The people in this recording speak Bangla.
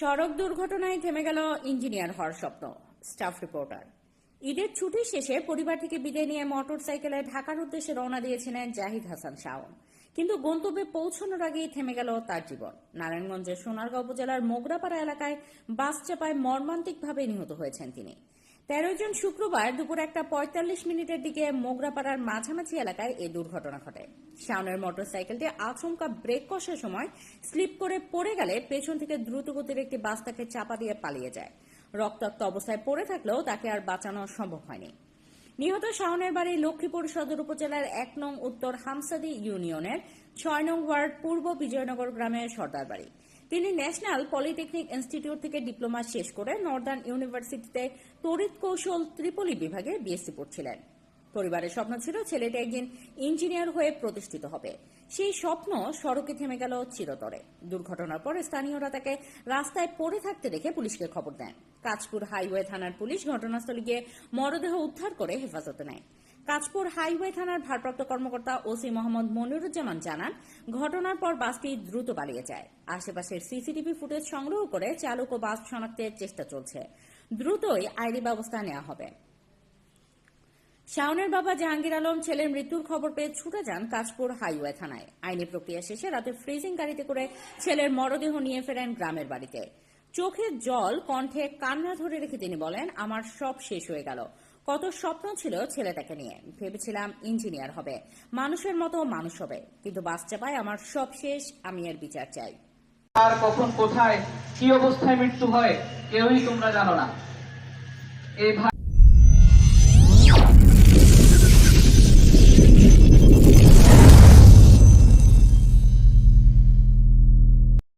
সড়ক দুর্ঘটনায় থেমে গেল ইঞ্জিনিয়ার হওয়ার স্বপ্ন স্টাফ রিপোর্টার। ঈদের ছুটি শেষে পরিবার থেকে বিদায় নিয়ে মোটর সাইকেলে ঢাকার উদ্দেশ্যে রওনা দিয়েছিলেন জাহিদ হাসান শাওন। কিন্তু গন্তব্যে পৌঁছানোর আগেই থেমে গেল তার জীবন। নারায়ণগঞ্জের সোনারগাঁও উপজেলার মোগরাপাড়া এলাকায় বাস চাপায় মর্মান্তিকভাবে নিহত হয়েছেন তিনি। তেরো জন শুক্রবার দুপুর একটা পঁয়তাল্লিশ মিনিটের দিকে মোগরাপাড়ার মাঝামাঝি এলাকায় এই দুর্ঘটনা ঘটে। শাওনের মোটরসাইকেলটি আচমকা ব্রেক কষার সময় স্লিপ করে পড়ে গেলে পেছন থেকে দ্রুতগতির একটি বাস তাকে চাপা দিয়ে পালিয়ে যায়। রক্তাক্ত অবস্থায় পড়ে থাকলেও তাকে আর বাঁচানো সম্ভব হয়নি। নিহত শাওনের বাড়ি লক্ষ্মীপুর সদর উপজেলার এক নং উত্তর হামসাদি ইউনিয়নের ছয় নং ওয়ার্ড পূর্ব বিজয়নগর গ্রামের সর্দার বাড়ি। তিনি ন্যাশনাল পলিটেকনিক ইনস্টিটিউট থেকে ডিপ্লোমা শেষ করে নর্দার্ন ইউনিভার্সিটিতে তড়িৎ কৌশল ত্রিপলি বিভাগে বিএসসি পড়ছিলেন। পরিবারের স্বপ্ন ছিল ছেলেটি একদিন ইঞ্জিনিয়ার হয়ে প্রতিষ্ঠিত হবে। সেই স্বপ্ন সড়কে থেমে গেল চিরতরে। দুর্ঘটনার পর স্থানীয়রা তাকে রাস্তায় পড়ে থাকতে দেখে পুলিশকে খবর দেন। কাঁচপুর হাইওয়ে থানার পুলিশ ঘটনাস্থলে গিয়ে মরদেহ উদ্ধার করে হেফাজতে নেয়। কাঁচপুর হাইওয়ে থানার ভারপ্রাপ্ত কর্মকর্তা ওসি মোহাম্মদ মনিরুজ্জামান জানান, ঘটনার পর বাসটি দ্রুত পালিয়ে যায়। আশেপাশের সিসিটিভি ফুটেজ সংগ্রহ করে চালক ও বাস শনাক্তের চেষ্টা চলছে। দ্রুতই আইনি ব্যবস্থা নেওয়া হবে। শাওনের বাবা জাহাঙ্গীর আলম ছেলের মৃত্যুর খবর পেয়ে ছুটে যান কাশপুর হাইওয়ে থানায়। আইনি প্রক্রিয়া শেষে রাতে ফ্রিজিং গাড়িতে করে ছেলের মরদেহ নিয়ে ফেরেন গ্রামের বাড়িতে। চোখের জল কণ্ঠে কান্না ধরে রেখে তিনি বলেন, আমার সব শেষ হয়ে গেল। কত স্বপ্ন ছিল ছেলেটাকে নিয়ে। ভেবেছিলাম ইঞ্জিনিয়ার হবে। মানুষের মতো মানুষ হবে। কিন্তু বাস চাপায় আমার সব শেষ, আমি এর বিচার চাই। আর কখন কোথায়, কি অবস্থায় মৃত্যু হয়, কেউই তোমরা জানো না। এই